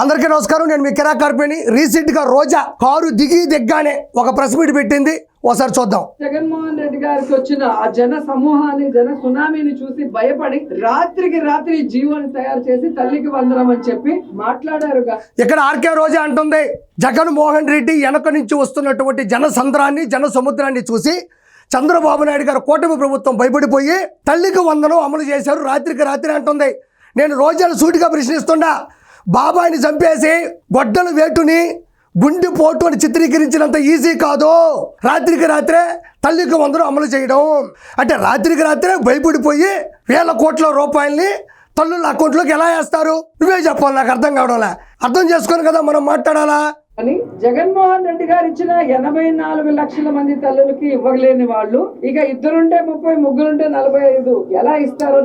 అందరికీ నమస్కారం. నేను మీ కిరా కార్పేని రీసెంట్గా రోజా కారు దిగి దిగ్గానే ఒక ప్రెస్ మీట్ పెట్టింది. ఒకసారి చూద్దాం. జగన్మోహన్ రెడ్డి గారికి వచ్చిన ఆ జన సమూహాన్ని జన సునామీని చూసి భయపడి రాత్రికి రాత్రి జీవోని తయారు చేసి తల్లికి వందనం అని చెప్పి మాట్లాడారుగా. ఇక్కడ ఆర్కే రోజా అంటుంది జగన్ మోహన్ రెడ్డి వెనక నుంచి వస్తున్నటువంటి జన సంద్రాన్ని జన సముద్రాన్ని చూసి చంద్రబాబు నాయుడు గారు కూటమి ప్రభుత్వం భయపడిపోయి తల్లికి వందనం అమలు చేశారు రాత్రికి రాత్రి అంటుంది. నేను రోజాను సూటిగా ప్రశ్నిస్తున్నా బాబాయిని చంపేసి గొడ్డల వేటుని గుండె పోటు అని చిత్రీకరించినంత ఈజీ కాదు. రాత్రికి రాత్రే తల్లికి వందనం అమలు చేయడం. అంటే రాత్రికి రాత్రే భయపడిపోయి వేల కోట్ల రూపాయల్ని తల్లుల అకౌంట్లోకి ఎలా వేస్తారు? నువ్వే చెప్పాలి నాకు అర్థం కావడంలే. అర్థం చేసుకొని కదా మనం మాట్లాడాలా? అని జగన్మోహన్ రెడ్డి గారు ఇచ్చిన ఎనభై నాలుగు లక్షల మంది తల్లులకి ఇవ్వలేని వాళ్ళు ఇక ఇద్దరుంటే ముప్పై ముగ్గురుంటే నలభై ఐదు. ఎలా ఇస్తారో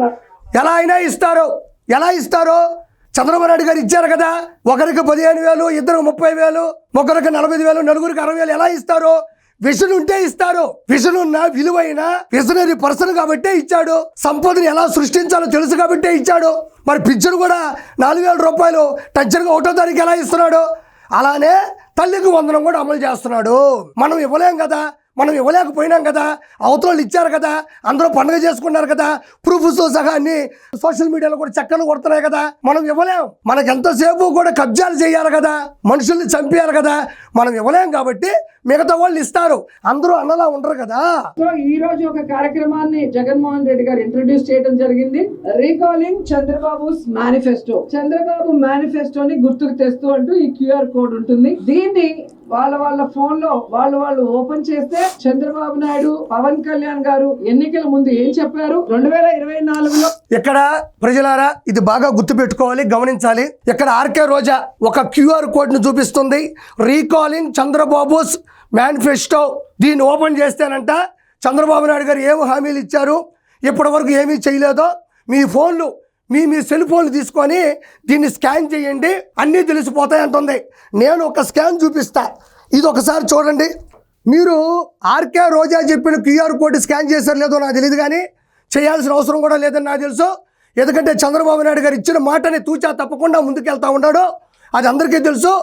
ఎలా అయినా ఇస్తారు. ఎలా ఇస్తారు? చంద్రబాబు నాయుడు గారు ఇచ్చారు కదా ఒకరికి పదిహేను వేలు ఇద్దరు ముప్పై వేలు ఒకరికి నలభై వేలు నలుగురికి అరవై వేలు ఎలా ఇస్తారు? విషన్ ఉంటే ఇస్తారు. విషన్ ఉన్న విలువైన విజనరీ పర్సన్ కాబట్టే ఇచ్చాడు. సంపదని ఎలా సృష్టించాలో తెలుసు కాబట్టే ఇచ్చాడు. మరి పిక్చర్ కూడా నాలుగు వేల రూపాయలు టచ్చర్గా ఒకటో తారీఖు ఎలా ఇస్తున్నాడు? అలానే తల్లికి వందనం కూడా అమలు చేస్తున్నాడు. మనం ఇవ్వలేం కదా. మనం ఇవ్వలేకపోయినాం కదా అవతల ఇచ్చారు కదా అందరూ పండుగ చేసుకున్నారు కదా ప్రూఫ్స్తో సహా అన్ని సోషల్ మీడియాలో కూడా చక్కలు కొడుతున్నాయి కదా మనం ఇవ్వలేం. మనకు ఎంతసేపు కూడా కబ్జాలు చేయాలి కదా మనుషుల్ని చంపేయాలి కదా మనం ఇవ్వలేం కాబట్టి మిగతా వాళ్ళు ఇస్తారు. అందరూ అన్నలా ఉండరు కదా. సో ఈ రోజు ఒక కార్యక్రమాన్ని జగన్మోహన్ రెడ్డి గారు ఇంట్రొడ్యూస్ చేయడం జరిగింది. రీకాలింగ్ చంద్రబాబు మేనిఫెస్టో చంద్రబాబు మేనిఫెస్టోని గుర్తుకు తెస్తూ అంటూ ఈ క్యూఆర్ కోడ్ ఉంటుంది. దీన్ని వాళ్ళ వాళ్ళ ఫోన్లో వాళ్ళు వాళ్ళు ఓపెన్ చేస్తే చంద్రబాబు నాయుడు పవన్ కళ్యాణ్ గారు ఎన్నికల ముందు ఏం చెప్పారు? రెండు వేల ఇరవై నాలుగులో ఇక్కడ ప్రజలారా ఇది బాగా గుర్తుపెట్టుకోవాలి గమనించాలి. ఇక్కడ ఆర్కే రోజా ఒక క్యూఆర్ కోడ్ను చూపిస్తుంది. Recalling Chandrababu's manifesto. దీన్ని ఓపెన్ చేస్తేనంట చంద్రబాబు నాయుడు గారు ఏం హామీలు ఇచ్చారు? ఇప్పటివరకు ఏమీ చేయలేదో. మీ ఫోన్లు మీ మీ సెల్ ఫోన్లు తీసుకొని దీన్ని స్కాన్ చేయండి. అన్నీ తెలిసిపోతాయి అంటుంది. నేను ఒక స్కాన్ చూపిస్తా. ఇది ఒకసారి చూడండి. మీరు ఆర్కే రోజా చెప్పిన క్యూఆర్ కోడ్ స్కాన్ చేశారు లేదో నాకు తెలియదు కానీ చేయాల్సిన అవసరం కూడా లేదని నాకు తెలుసు. ఎందుకంటే చంద్రబాబు నాయుడు గారు ఇచ్చిన మాటని తూచా తప్పకుండా ముందుకెళ్తా ఉన్నాడు. అది అందరికీ తెలుసు.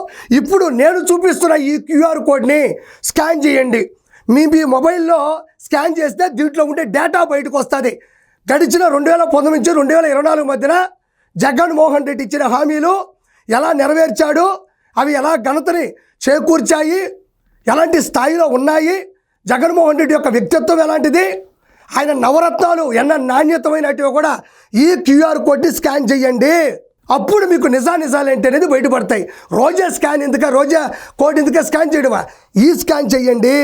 ఇప్పుడు నేను చూపిస్తున్న ఈ క్యూఆర్ కోడ్ని స్కాన్ చేయండి. మీ మీ మొబైల్లో స్కాన్ చేస్తే దీంట్లో ఉండే డేటా బయటకు వస్తుంది. గడిచిన రెండు వేల పంతొమ్మిది నుంచి రెండు వేల ఇరవై నాలుగు మధ్యన జగన్మోహన్ రెడ్డి ఇచ్చిన హామీలు ఎలా నెరవేర్చాడు? అవి ఎలా ఘనతని చేకూర్చాయి? ఎలాంటి స్థాయిలో ఉన్నాయి? జగన్మోహన్ రెడ్డి యొక్క వ్యక్తిత్వం ఎలాంటిది? ఆయన నవరత్నాలు ఎన్న నాణ్యతమైనటివి కూడా ఈ క్యూఆర్ కోడ్ని స్కాన్ చేయండి. అప్పుడు మీకు నిజా నిజాలు ఏంటి అనేది బయటపడతాయి. రోజా స్కాన్ ఎందుక రోజా కోడ్ ఎందుక స్కాన్ చేయడమా? ఈ స్కాన్ చేయండి.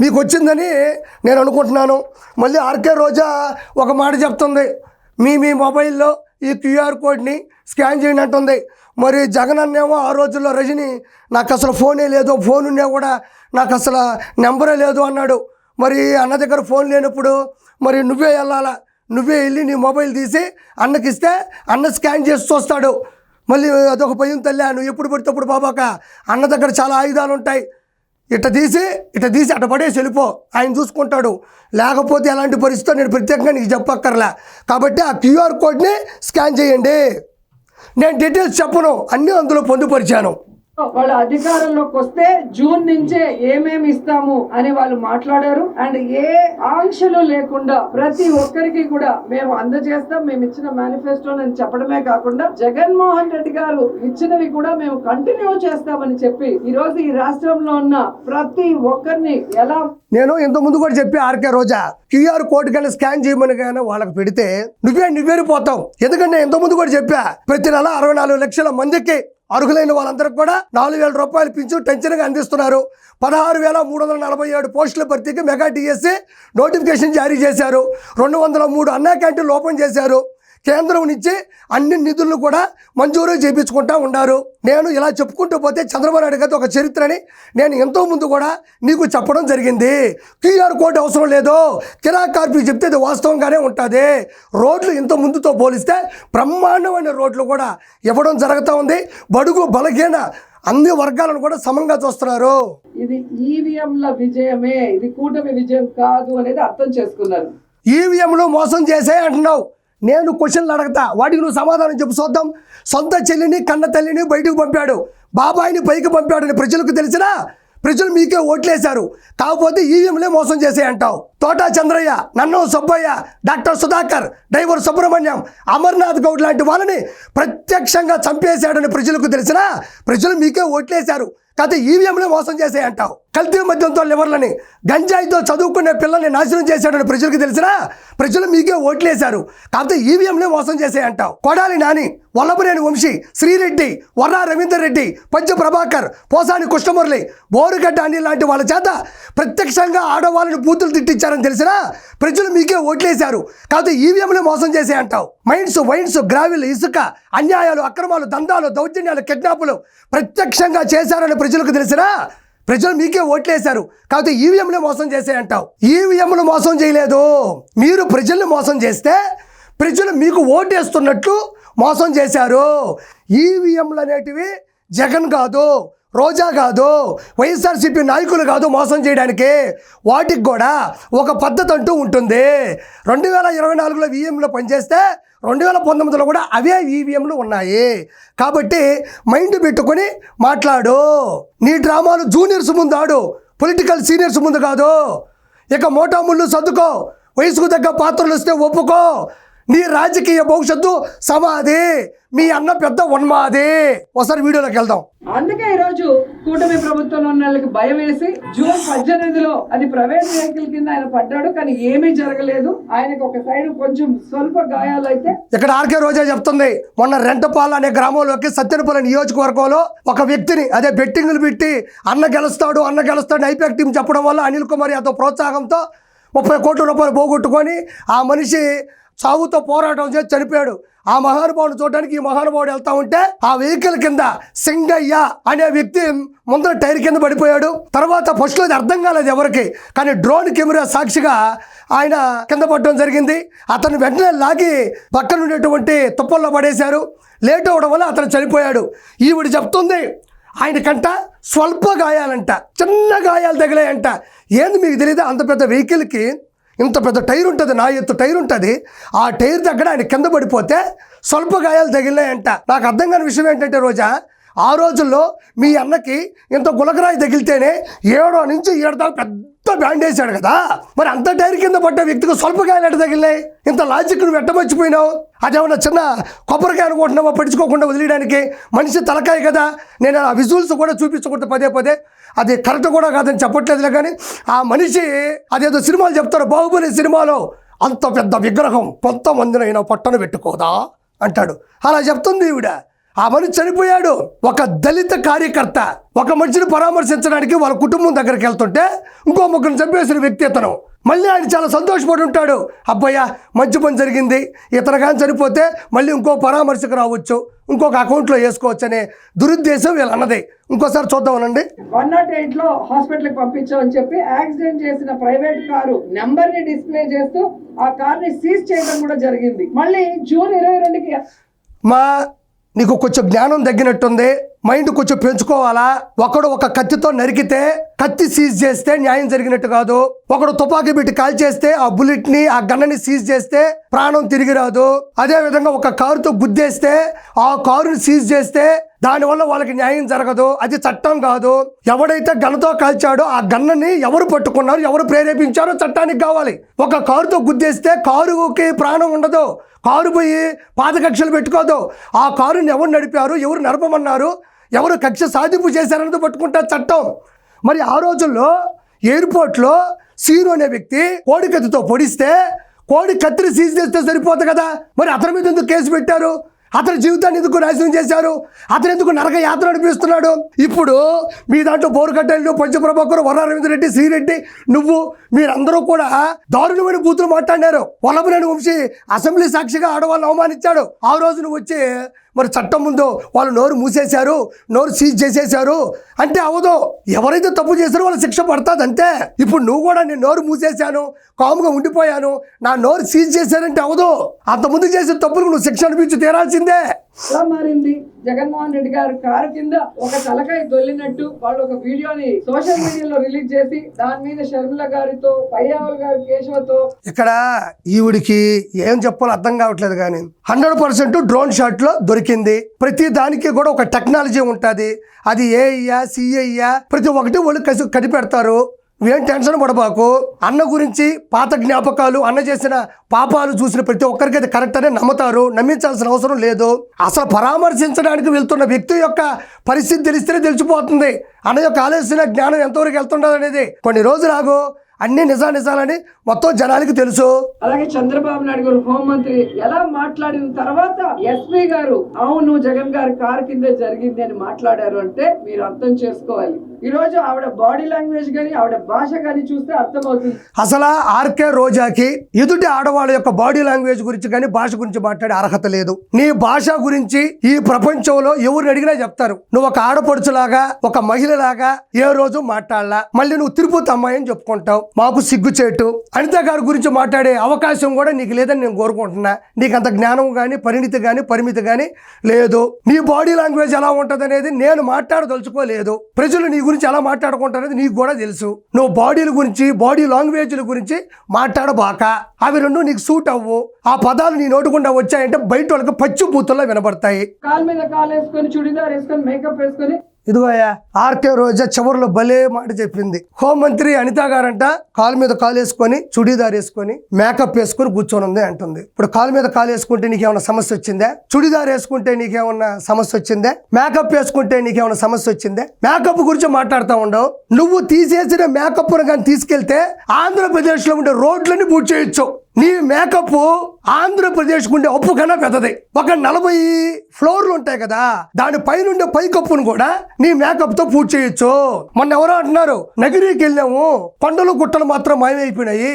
మీకు వచ్చిందని నేను అనుకుంటున్నాను. మళ్ళీ ఆర్కే రోజా ఒక మాట చెప్తుంది. మీ మీ మొబైల్లో ఈ క్యూఆర్ కోడ్ని స్కాన్ చేయండి అంటుంది. మరి జగన్ అన్నేమో ఆ రోజుల్లో రజని నాకు అసలు ఫోనే లేదు ఫోన్ ఉన్నా కూడా నాకు అసలు నెంబరే లేదు అన్నాడు. మరి అన్న దగ్గర ఫోన్ లేనప్పుడు మరి నువ్వే వెళ్ళాలా? నువ్వే వెళ్ళి నీ మొబైల్ తీసి అన్నకి ఇస్తే అన్న స్కాన్ చేసి చూస్తాడు. మళ్ళీ అదొక భయం తల్లి నువ్వు ఎప్పుడు పడితే అప్పుడు బాబాక అన్న దగ్గర చాలా ఆయుధాలు ఉంటాయి ఇట్ట తీసి ఇట్ట తీసి అట్ట పడేసి వెళ్ళిపో. ఆయన చూసుకుంటాడు. లేకపోతే ఎలాంటి పరిస్థితి నేను ప్రత్యేకంగా నీకు చెప్పక్కర్లే. కాబట్టి ఆ క్యూఆర్ కోడ్ని స్కాన్ చేయండి. నేను డీటెయిల్స్ చెప్పను. అన్నీ అందులో పొందుపరిచాను. వాళ్ళ అధికారంలోకి వస్తే జూన్ నుంచే ఏమేమి ఇస్తాము అని వాళ్ళు మాట్లాడారు. అండ్ ఏ ఆంక్షలు లేకుండా ప్రతి ఒక్కరికి కూడా మేము అందజేస్తాం. మేము ఇచ్చిన మేనిఫెస్టో అని చెప్పడమే కాకుండా జగన్మోహన్ రెడ్డి గారు ఇచ్చినవి కూడా మేము కంటిన్యూ చేస్తామని చెప్పి ఈ రోజు ఈ రాష్ట్రంలో ఉన్న ప్రతి ఒక్కరిని ఎలా నేను ఇంత ముందు కూడా చెప్పి ఆర్కే రోజా క్యూఆర్ కోడ్ కానీ స్కాన్ చేయమని కానీ వాళ్ళకి పెడితే నువ్వే నువ్వేరిపోతావు. ఎందుకంటే ఇంత ముందు కూడా చెప్పా ప్రతి నెల అరవై నాలుగు లక్షల మందికి అర్హులైన వాళ్ళందరికీ కూడా నాలుగు వేల రూపాయలు పింఛు టెన్షన్గా అందిస్తున్నారు. పదహారు వేల మూడు వందల నలభై ఏడు పోస్టుల భర్తీకి మెగా డిఎస్సి నోటిఫికేషన్ జారీ చేశారు. రెండు వందల మూడు అన్నా క్యాంటీన్లు ఓపెన్ చేశారు. కేంద్రం నుంచి అన్ని నిధులను కూడా మంజూరు చేయించుకుంటా ఉన్నారు నేను ఇలా చెప్పుకుంటూ పోతే చంద్రబాబు నాయుడు గారి ఒక చరిత్రని నేను ఎంతో ముందు కూడా నీకు చెప్పడం జరిగింది. క్యూఆర్ కోడ్ అవసరం లేదు. కిరా కార్పి చెప్తే ఇది వాస్తవంగానే ఉంటుంది. రోడ్లు ఇంత ముందుతో పోలిస్తే బ్రహ్మాండమైన రోడ్లు కూడా ఇవ్వడం జరుగుతూ ఉంది. బడుగు బలహీన అన్ని వర్గాలను కూడా సమంగా చూస్తున్నారు. ఇది ఈవీఎంల విజయమే. ఇది కూటమి విజయం కాదు అనేది అర్థం చేసుకున్నారు. ఈవీఎంలు మోసం చేసే అంటున్నావు. నేను క్వశ్చన్లు అడగతా. వాటికి నువ్వు సమాధానం చెప్పు చూద్దాం సొంత చెల్లిని కన్న తల్లిని బయటకు పంపాడు. బాబాయిని పైకి పంపాడని ప్రజలకు తెలిసినా ప్రజలు మీకే ఓట్లేశారు. కాకపోతే ఈవీఎంలే మోసం చేసే అంటావు తోటా చంద్రయ్య నన్ను సుబ్బయ్య డాక్టర్ సుధాకర్ డ్రైవర్ సుబ్రహ్మణ్యం అమర్నాథ్ గౌడ్ లాంటి వాళ్ళని ప్రత్యక్షంగా చంపేశాడని ప్రజలకు తెలిసినా ప్రజలు మీకే ఓట్లేశారు. కాకపోతే ఈవీఎంలే మోసం చేసే అంటావు కల్తీ మద్యంతో లివర్లని గంజాయితో చదువుకునే పిల్లల్ని నాశనం చేశాడని ప్రజలకు తెలిసినా ప్రజలు మీకే ఓట్లేశారు. కాకపోతే ఈవీఎంలే మోసం చేసే అంటావు కొడాలి నాని వల్లభనేని వంశీ శ్రీరెడ్డి వర్రా రవీందర్ రెడ్డి పంచ ప్రభాకర్ పోసాని కృష్ణమురళి బోరుగడ్డ అని లాంటి వాళ్ళ చేత ప్రత్యక్షంగా ఆడవాళ్ళని బూతులు తిట్టించారని తెలిసినా ప్రజలు మీకే ఓట్లేశారు. కాకపోతే ఈవీఎంలే మోసం చేసే అంటావు మైండ్స్ వైన్స్ గ్రావిల్ ఇసుక అన్యాయాలు అక్రమాలు దందాలు దౌర్జన్యాలు కిడ్నాపులు ప్రత్యక్షంగా చేశారని ప్రజలకు తెలిసినా ప్రజలు మీకే ఓట్లేశారు. కాకపోతే ఈవీఎంలు మోసం చేసే అంటావు. ఈవీఎంలు మోసం చేయలేదు. మీరు ప్రజల్ని మోసం చేస్తే ప్రజలు మీకు ఓటేస్తున్నట్లు మోసం చేశారు. ఈవీఎంలు అనేటివి జగన్ కాదు రోజా కాదు వైఎస్ఆర్సీపీ నాయకులు కాదు మోసం చేయడానికి. వాటికి కూడా ఒక పద్ధతి అంటూ ఉంటుంది. రెండు వేల ఇరవై నాలుగులో విఎంలో పనిచేస్తే రెండు వేల పంతొమ్మిదిలో కూడా అవే ఈవీఎంలు ఉన్నాయి. కాబట్టి మైండ్ పెట్టుకొని మాట్లాడు. నీ డ్రామాలు జూనియర్స్ ముందు ఆడు. పొలిటికల్ సీనియర్స్ ముందు కాదు. ఇక మోటాముళ్ళు సర్దుకో. వయసుకు తగ్గ పాత్రలు వస్తే ఒప్పుకో. నీ రాజకీయ భవిష్యత్తు సమాధి. మీ అన్న పెద్ద ఉన్మాది ఒకసారి వీడియోలోకి వెళ్దాం. అందుకే ఈ రోజు కూటమి ప్రభుత్వంలో ఉన్న వాళ్ళకి భయం వేసి జూన్ పద్దెనిమిదిలో అది ప్రైవేట్ వెహికల్ కింద ఆయన పడ్డాడు కానీ ఏమీ జరగలేదు. ఆయనకు ఒక సైడ్ కొంచెం స్వల్ప గాయాలు అయితే ఇక్కడ ఆర్కే రోజా చెప్తుంది మొన్న రెంటపాల అనే గ్రామంలోకి సత్యనపల్లి నియోజకవర్గంలో ఒక వ్యక్తిని అదే బెట్టింగులు పెట్టి అన్న గెలుస్తాడు అన్న గెలుస్తాడు ఐపాక్ టీం చెప్పడం వల్ల అనిల్ కుమార్ యాదవ్ ప్రోత్సాహంతో ముప్పై కోట్ల రూపాయలు పోగొట్టుకొని ఆ మనిషి సాగుతో పోరాటం చేసి చనిపోయాడు. ఆ మహానుభావుని చూడడానికి ఈ మహానుభావుడు వెళ్తా ఉంటే ఆ వెహికల్ కింద సింగయ్య అనే వ్యక్తి ముందర టైర్ కింద పడిపోయాడు. తర్వాత ఫస్ట్లో అది అర్థం కాలేదు ఎవరికి కానీ డ్రోన్ కెమెరా సాక్షిగా ఆయన కింద పడడం జరిగింది. అతను వెంటనే లాగి పక్కన ఉండేటువంటి తుప్పల్లో పడేశారు. లేట్ అవడం వల్ల అతను చనిపోయాడు. ఈవిడ చెప్తుంది ఆయనకంట స్వల్ప గాయాలంట చిన్న గాయాలు తగిలాయంట. ఏంది మీకు తెలియదు అంత పెద్ద వెహికల్కి ఇంత పెద్ద టైర్ ఉంటుంది నా ఎత్తు టైర్ ఉంటుంది ఆ టైర్ దగ్గర ఆయన కింద పడిపోతే స్వల్ప గాయాలు తగిలినాయంట. నాకు అర్థం కాని విషయం ఏంటంటే రోజా ఆ రోజుల్లో మీ అన్నకి ఇంత గులకరాయి తగిలితేనే ఏడో నుంచి ఏడు దాకా పెద్ద బ్యాండ్ వేసాడు కదా. మరి అంత టైర్ కింద పడ్డ వ్యక్తికి స్వల్ప గాయాలు ఎట తగిలినాయి? ఇంత లాజిక్ నువ్వు ఎట్టమర్చిపోయినావు అదేమన్నా చిన్న కొబ్బరికాయ అనుకుంటున్నావా పడుచుకోకుండా వదిలేయడానికి? మనిషి తలకాయ కదా. నేను ఆ విజువల్స్ కూడా చూపించకూడదు పదే పదే. అది కరెక్ట్ కూడా కాదని చెప్పట్లేదులే కానీ ఆ మనిషి అదేదో సినిమాలు చెప్తారు బాహుబలి సినిమాలో అంత పెద్ద విగ్రహం కొంతమందినైనా పట్టణ పెట్టుకోదా అంటాడు. అలా చెప్తుంది ఈవిడ. ఆ మనిషి చనిపోయాడు. ఒక దళిత కార్యకర్త ఒక మనిషిని పరామర్శించడానికి వాళ్ళ కుటుంబం దగ్గరికి వెళ్తుంటే ఇంకో ముగ్గురు చంపేసిన వ్యక్తి ఇతను మళ్ళీ ఆయన చాలా సంతోషపడి ఉంటాడు. అబ్బాయ్యా మంచి పని జరిగింది. ఇతను కానీ చనిపోతే మళ్ళీ ఇంకో పరామర్శకు రావచ్చు. ఇంకొక అకౌంట్లో వేసుకోవచ్చు అనే దురుద్దేశం వీళ్ళు అన్నది. ఇంకోసారి చూద్దామనండి. వన్ నాట్ ఎయిట్లో హాస్పిటల్కి పంపించామని చెప్పి యాక్సిడెంట్ చేసిన ప్రైవేట్ కారు నెంబర్ని డిస్ప్లే చేస్తూ ఆ కార్ని సీజ్ చేయడం కూడా జరిగింది. మళ్ళీ జూన్ ఇరవై రెండుకి మా నీకు కొంచెం జ్ఞానం తగ్గినట్టుంది. మైండ్ కొంచెం పెంచుకోవాలా? ఒకడు ఒక కత్తితో నరికితే కత్తి సీజ్ చేస్తే న్యాయం జరిగినట్టు కాదు. ఒకడు తుపాకీ పెట్టి కాల్ చేస్తే ఆ బుల్లెట్ని ఆ గన్నని సీజ్ చేస్తే ప్రాణం తిరిగి రాదు. అదే విధంగా ఒక కారుతో గుద్దేస్తే ఆ కారుని సీజ్ చేస్తే దానివల్ల వాళ్ళకి న్యాయం జరగదు. అది చట్టం కాదు. ఎవడైతే గన్నతో కాల్చాడో ఆ గన్నని ఎవరు పట్టుకున్నారు ఎవరు ప్రేరేపించారో చట్టానికి కావాలి. ఒక కారుతో గుద్దేస్తే కారుకి ప్రాణం ఉండదు. కారు పోయి పాతకక్షలు పెట్టుకోదు. ఆ కారుని ఎవరు నడిపారు ఎవరు నడపమన్నారు ఎవరు కక్ష సాధింపు చేశారన్నది పట్టుకుంటారు చట్టం. మరి ఆ రోజుల్లో ఎయిర్పోర్ట్లో సీరు అనే వ్యక్తి కోడి కత్తితో పొడిస్తే కోడి కత్తిని సీజ్ చేస్తే సరిపోతుంది కదా. మరి అతని మీద ఎందుకు కేసు పెట్టారు? అతని జీవితాన్ని ఎందుకు నాశనం చేశారు? అతను ఎందుకు నరక యాత్ర అనిపిస్తున్నాడు ఇప్పుడు మీ దాంట్లో బోరుగడ్డలు పంచప్రభాకర్ వరారవింద్ర రెడ్డి శ్రీరెడ్డి నువ్వు మీరందరూ కూడా దారుణమైన బూతులు మాట్లాడారు. వల్లభనేని వంశీ అసెంబ్లీ సాక్షిగా ఆడవాళ్ళు అవమానించాడు. ఆ రోజు నువ్వు వచ్చి మరి చట్టం ముందు వాళ్ళు నోరు మూసేశారు నోరు సీజ్ చేసేశారు. అంటే అవదు ఎవరైతే తప్పు చేశారో వాళ్ళ శిక్ష పడుతుంది అంతే ఇప్పుడు నువ్వు కూడా నేను నోరు మూసేశాను కాముగా ఉండిపోయాను నా నోరు సీజ్ చేశారంటే అవదు అంతకుముందు చేసిన తప్పులకు నువ్వు శిక్ష అనిపించి తీరాల్సిందే. ఎలా మారింది. జగన్మోహన్ రెడ్డి గారు కారు కింద ఒక తలకాయ దొల్లినట్టు వాళ్ళు ఒక వీడియోని సోషల్ మీడియాలో రిలీజ్ చేసి దాని మీద షర్మిల గారితో పయ్యావుల్ గారు కేశవతో. ఇక్కడ ఈవిడికి ఏం చెప్పాలో అర్థం కావట్లేదు కానీ హండ్రెడ్ పర్సెంట్ డ్రోన్ షాట్లో దొరికింది. ప్రతి దానికి కూడా ఒక టెక్నాలజీ ఉంటుంది. అది ఏయ్యా సిఐయా ప్రతి ఒక్కటి వాళ్ళు కసి కనిపెడతారు. నువ్వేం టెన్షన్ పడబాకు? అన్న గురించి పాత జ్ఞాపకాలు అన్న చేసిన పాపాలు చూసిన ప్రతి ఒక్కరికి అది కరెక్ట్ అనే నమ్ముతారు. నమ్మించాల్సిన అవసరం లేదు. అసలు పరామర్శించడానికి వెళ్తున్న వ్యక్తి యొక్క పరిస్థితి తెలిస్తేనే తెలిసిపోతుంది. అన్న యొక్క ఆలోచన జ్ఞానం ఎంతవరకు వెళ్తుండదు అనేది కొన్ని రోజులాగో అన్ని నిజా నిజాలని మొత్తం జనానికి తెలుసు. అలాగే చంద్రబాబు నాయుడు గారు హోంమంత్రి ఎలా మాట్లాడిన తర్వాత ఎస్పీ గారు అవును జగన్ గారి కారు కింద జరిగింది అని మాట్లాడారు అంటే మీరు అర్థం చేసుకోవాలి. ఈ రోజు ఆవిడ బాడీ లాంగ్వేజ్ గాని ఆవిడ భాష గాని చూస్తే అర్థమవుతుంది. అసలు ఆర్కే రోజాకి ఎదుటి ఆడవాళ్ళ యొక్క బాడీ లాంగ్వేజ్ గురించి కానీ భాష గురించి మాట్లాడే అర్హత లేదు. నీ భాష గురించి ఈ ప్రపంచంలో ఎవరిని అడిగినా చెప్తారు. నువ్వు ఒక ఆడపడుచులాగా ఒక మహిళలాగా ఏ రోజు మాట్లాడలా. మళ్ళీ నువ్వు తిరుపతి అమ్మాయి అని చెప్పుకుంటావు. మాకు సిగ్గుచేటు. అనిత గారి గురించి మాట్లాడే అవకాశం కూడా నీకు లేదని నేను కోరుకుంటున్నా. నీకు అంత జ్ఞానం కానీ పరిణితి కానీ పరిమితి కానీ లేదు. నీ బాడీ లాంగ్వేజ్ ఎలా ఉంటుంది అనేది నేను మాట్లాడదలుచుకోలేదు. ప్రజలు నీ గురించి ఎలా మాట్లాడుకుంటారనేది నీకు కూడా తెలుసు. నువ్వు బాడీల గురించి బాడీ లాంగ్వేజ్ల గురించి మాట్లాడబాక. అవి రెండు నీకు సూట్ అవ్వు. ఆ పదాలు నీ నోటుకుండా వచ్చాయంటే బయట వాళ్ళకి పచ్చి బూతుల్లో వినబడతాయి. కాలు మీద కాలు వేసుకొని చుడిదార్ వేసుకొని మేకప్ వేసుకొని ఇదిగోయా ఆర్కే రోజా చివరిలో భలే మాట చెప్పింది. హోంమంత్రి అనిత గారంట కాలు మీద కాలు వేసుకొని చుడీదార్ వేసుకొని మేకప్ వేసుకొని కూర్చొని ఉంది అంటుంది. ఇప్పుడు కాలు మీద కాలు వేసుకుంటే నీకేమైనా సమస్య వచ్చిందా? చుడీదార్ వేసుకుంటే నీకేమన్నా సమస్య వచ్చిందా? మేకప్ వేసుకుంటే నీకేమైనా సమస్య వచ్చిందా? మేకప్ గురించి మాట్లాడుతూ ఉండవు. నువ్వు తీసేసిన మేకప్ కానీ తీసుకెళ్తే ఆంధ్రప్రదేశ్లో ఉండే రోడ్లని బూట్ చేయొచ్చు నీ మేకప్ ఆంధ్రప్రదేశ్ ఉండే అప్పు కన్నా పెద్దది. ఒక నలభై ఫ్లోర్లు ఉంటాయి కదా దాని పైన ఉండే పైకప్పును కూడా నీ మేకప్తో పూర్తి చేయొచ్చు. మొన్న ఎవరో అంటున్నారు నగిరికి వెళ్ళాము కొండలు గుట్టలు మాత్రం మాయమైపోయినాయి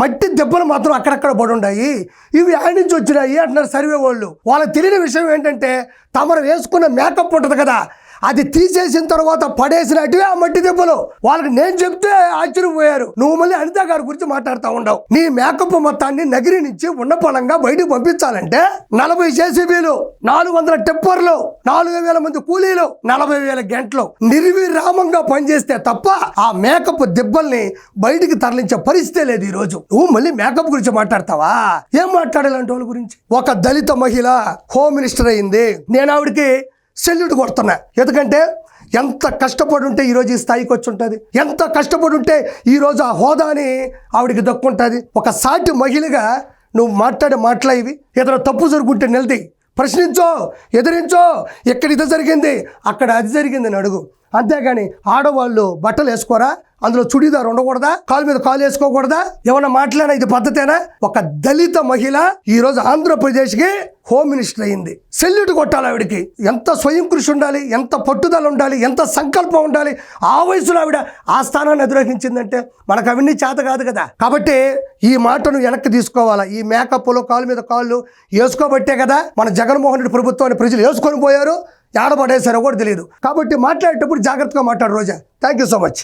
మట్టి దెబ్బలు మాత్రం అక్కడక్కడ పడి ఉన్నాయి ఇవి ఆడి నుంచి వచ్చినాయి అంటున్నారు సర్వే వాళ్ళు. వాళ్ళకి తెలియని విషయం ఏంటంటే తమరు వేసుకున్న మేకప్ ఉంటుంది కదా అది తీసేసిన తర్వాత పడేసినట్టువే ఆ మట్టి దెబ్బలు. వాళ్ళకి నేను చెప్తే ఆశ్చర్యపోయారు. నువ్వు మళ్ళీ అనిత గారి గురించి మాట్లాడుతూ ఉండవు. నీ మేకప్ మొత్తాన్ని నగిరి నుంచి ఉన్నపలంగా బయటకు పంపించాలంటే నలభై జేసీబీలు నాలుగు వందల టెప్పర్లు నాలుగు వేల మంది కూలీలు నలభై వేల గంటలు నిర్విరామంగా పనిచేస్తే తప్ప ఆ మేకప్ దెబ్బల్ని బయటికి తరలించే పరిస్థితే లేదు ఈ రోజు. నువ్వు మళ్ళీ మేకప్ గురించి మాట్లాడతావా? ఏం మాట్లాడాలంటే వాళ్ళ గురించి? ఒక దళిత మహిళ హోమ్ మినిస్టర్ అయింది. నేను ఆవిడకి సెల్యూట్ కొడుతున్నా ఎందుకంటే ఎంత కష్టపడి ఉంటే ఈరోజు ఈ స్థాయికి వచ్చి ఉంటుంది ఎంత కష్టపడి ఉంటే ఈరోజు ఆ హోదాని ఆవిడకి దక్కుంటుంది. ఒక సాటి మహిళగా నువ్వు మాట్లాడే మాటలు ఇవి. ఏదైనా తప్పు జరుగుంటే నిలది. ప్రశ్నించో ఎదిరించో ఎక్కడ ఇది జరిగింది? అక్కడ అది జరిగింది అని అడుగు. అంతేగాని ఆడవాళ్ళు బట్టలు వేసుకోరా అందులో చుడీదార్ ఉండకూడదా? కాలు మీద కాలు వేసుకోకూడదా? ఏమన్నా మాట్లాడినా ఇది పద్ధతేనా? ఒక దళిత మహిళ ఈ రోజు ఆంధ్రప్రదేశ్కి హోమ్ మినిస్టర్ అయింది. సెల్యూట్ కొట్టాలి ఆవిడకి. ఎంత స్వయం కృషి ఉండాలి? ఎంత పట్టుదల ఉండాలి? ఎంత సంకల్పం ఉండాలి? ఆ వయసులో ఆవిడ ఆ స్థానాన్ని అధిరోహించిందంటే మనకు అవన్నీ చేత కాదు కదా. కాబట్టి ఈ మాటను వెనక్కి తీసుకోవాలా? ఈ మేకప్లో కాలు మీద కాళ్ళు వేసుకోబట్టే కదా మన జగన్మోహన్ రెడ్డి ప్రభుత్వాన్ని ప్రజలు వేసుకొని పోయారు. ఏడబడేశారో కూడా తెలియదు. కాబట్టి మాట్లాడేటప్పుడు జాగ్రత్తగా మాట్లాడు Roja. Thank you so much